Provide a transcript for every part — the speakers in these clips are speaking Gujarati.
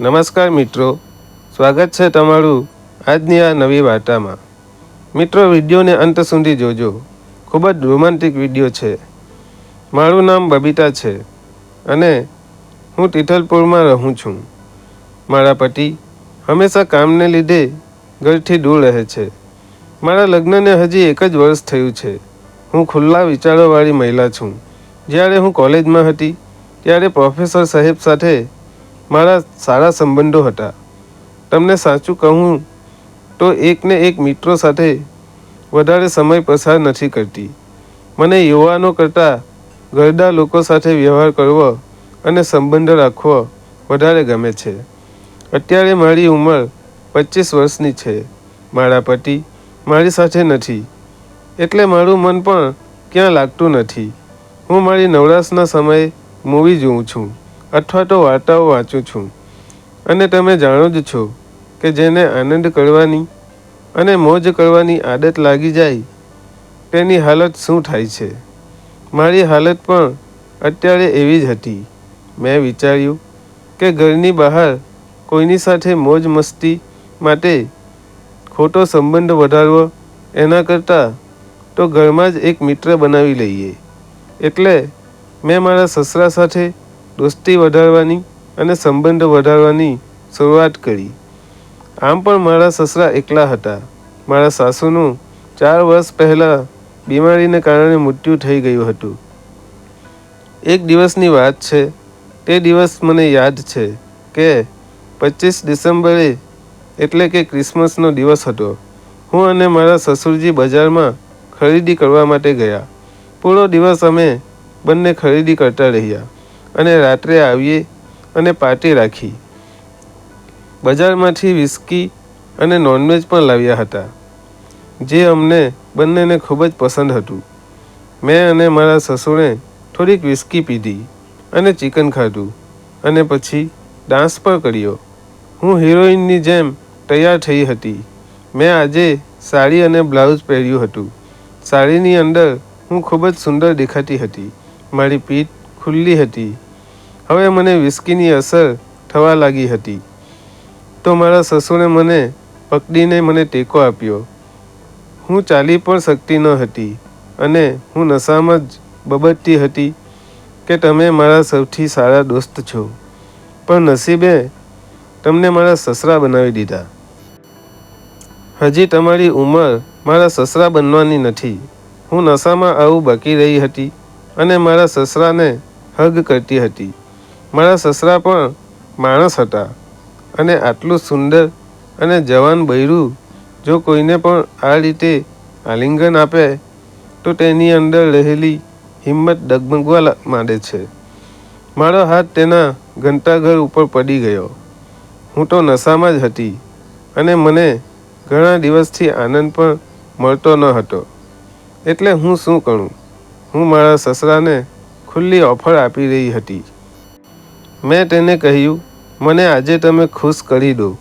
નમસ્કાર મિત્રો. સ્વાગત છે તમારું આજની આ નવી વાર્તામાં. મિત્રો, વિડીયોને અંત સુધી જોજો. ખૂબ જ રોમાન્ટિક વીડિયો છે. મારું નામ બબીતા છે અને હું તિથલપુરમાં રહું છું. મારા પતિ હંમેશા કામને લીધે ઘરથી દૂર રહે છે. મારા લગ્નને હજી એક જ વર્ષ થયું છે. હું ખુલ્લા વિચારોવાળી મહિલા છું. જ્યારે હું કોલેજમાં હતી, ત્યારે પ્રોફેસર સાહેબ સાથે મારા સારા સંબંધો હતા. તમને સાચું કહું તો એકને એક મિત્રો સાથે વધારે સમય પસાર નથી કરતી. મને યુવાનો કરતાં ઘરડા લોકો સાથે વ્યવહાર કરવો અને સંબંધ રાખવો વધારે ગમે છે. અત્યારે મારી ઉંમર પચીસ વર્ષની છે. મારા પતિ મારી સાથે નથી. એટલે મારું મન પણ ક્યાં લાગતું નથી. હું મારી નવરાશના સમયે મૂવી જોઉં છું. અથવા તો વાર્તાઓ વાંચું છું. અને તમે જાણો જ છો કે જેને આનંદ કરવાની અને મોજ કરવાની આદત લાગી જાય, તેની હાલત શું થાય છે? મારી હાલત પણ અત્યારે એવી જ હતી. મેં વિચાર્યું કે ઘરની બહાર કોઈની સાથે મોજ મસ્તી માટે ખોટો સંબંધ વધારવો એના કરતાં તો ઘરમાં જ એક મિત્ર બનાવી લઈએ. એટલે મેં મારા સસરા સાથે દોસ્તી વધારવાની અને સંબંધ વધારવાની શરૂઆત કરી. આમ પણ મારા સસરા એકલા હતા. મારા સાસુનું ચાર વર્ષ પહેલાં બીમારીને કારણે મૃત્યુ થઈ ગયું હતું. એક દિવસની વાત છે. તે દિવસ મને યાદ છે કે પચીસ ડિસેમ્બરે એટલે કે ક્રિસમસનો દિવસ હતો. હું અને મારા સસુરજી બજારમાં ખરીદી કરવા માટે ગયા. પૂરો દિવસ અમે બંને ખરીદી કરતા રહ્યા. અને રાત્રે આવીએ અને પાર્ટી રાખી. બજારમાંથી વિસ્કી અને નોનવેજ પણ લાવ્યા હતા, જે અમને બંનેને ખૂબ જ પસંદ હતું. મેં અને મારા સસુરે થોડીક વિસ્કી પીધી અને ચિકન ખાધું અને પછી ડાન્સ પણ કર્યો. હું હિરોઈનની જેમ તૈયાર થઈ હતી. મેં આજે સાડી અને બ્લાઉઝ પહેર્યું હતું. સાડીની અંદર હું ખૂબ જ સુંદર દેખાતી હતી. મારી પીઠ ખુલ્લી હતી. હવે મને વિસ્કીની અસર થવા લાગી હતી. તો મારા સસુરે મને પકડીને મને ટેકો આપ્યો. હું ચાલી પણ શકતી ન હતી અને હું નશામાં જ બબટતી હતી કે તમે મારા સૌથી સારા દોસ્ત છો. પણ નસીબે તમને મારા સસરા બનાવી દીધા. હજી તમારી ઉંમર મારા સસરા બનવાની નથી. હું નશામાં આવું બાકી રહી હતી અને મારા સસરાને હગ કરતી હતી. મારા સસરા પણ માણસ હતા અને આટલું સુંદર અને જવાન બૈરું જો કોઈને પણ આ રીતે આલિંગન આપે, તો તેની અંદર રહેલી હિંમત ડગમગવા માંડે છે. મારો હાથ તેના ઘંટાઘર ઉપર પડી ગયો. હું તો નશામાં જ હતી અને મને ઘણા દિવસથી આનંદ પણ મળતો ન હતો. એટલે હું શું કરું? હું મારા સસરાને ખુલ્લી ઓફર આપી રહી હતી. મેં તેને કહ્યું, મને આજે તમે ખુશ કરી દો.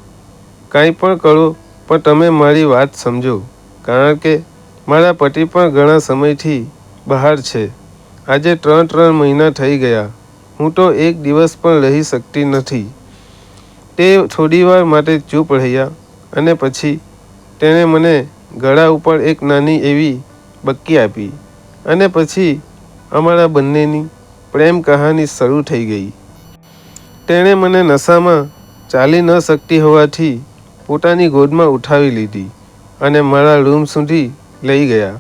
કાંઈ પણ કરો, પણ તમે મારી વાત સમજો. કારણ કે મારા પતિ પણ ઘણા સમયથી બહાર છે. આજે ત્રણ ત્રણ મહિના થઈ ગયા. હું તો એક દિવસ પણ રહી શકતી નથી. તે થોડીવાર માટે ચૂપ રહ્યા અને પછી તેણે મને ગળા ઉપર એક નાની એવી બક્કી આપી અને પછી અમારા બંનેની પ્રેમ કહાની શરૂ થઈ ગઈ. તેણે મને નશામાં ચાલી ન શકતી હોવાથી પોતાની ગોદમાં ઉઠાવી લીધી અને મારા રૂમ સુધી લઈ ગયા.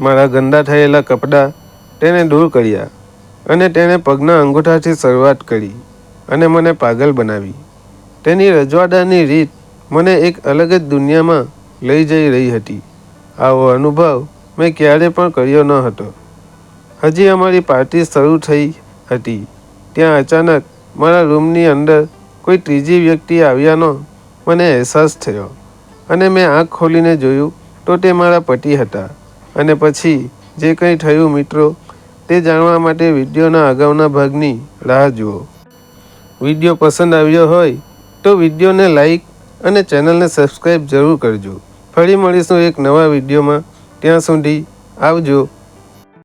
મારા ગંદા થયેલા કપડાં તેણે દૂર કર્યા અને તેણે પગના અંગૂઠાથી શરૂઆત કરી અને મને પાગલ બનાવી. તેની રજવાડાની રીત મને એક અલગ જ દુનિયામાં લઈ જઈ રહી હતી. આવો અનુભવ મેં ક્યારે પણ કર્યો ન હતો. હજી અમારી પાર્ટી શરૂ થઈ હતી. ત્યાં અચાનક મારા રૂમની અંદર કોઈ ત્રીજી વ્યક્તિ આવ્યાનો મને અહેસાસ થયો અને મેં આંખ ખોલીને જોયું તો તે મારા પતિ હતા. અને પછી જે કંઈ થયું મિત્રો, તે જાણવા માટે વિડીયોના અગાઉના ભાગની રાહ જુઓ. વીડિયો પસંદ આવ્યો હોય તો વિડીયોને લાઈક અને ચેનલને સબસ્ક્રાઈબ જરૂર કરજો. ફરી મળીશું એક નવા વિડીયોમાં. ત્યાં સુધી આવજો.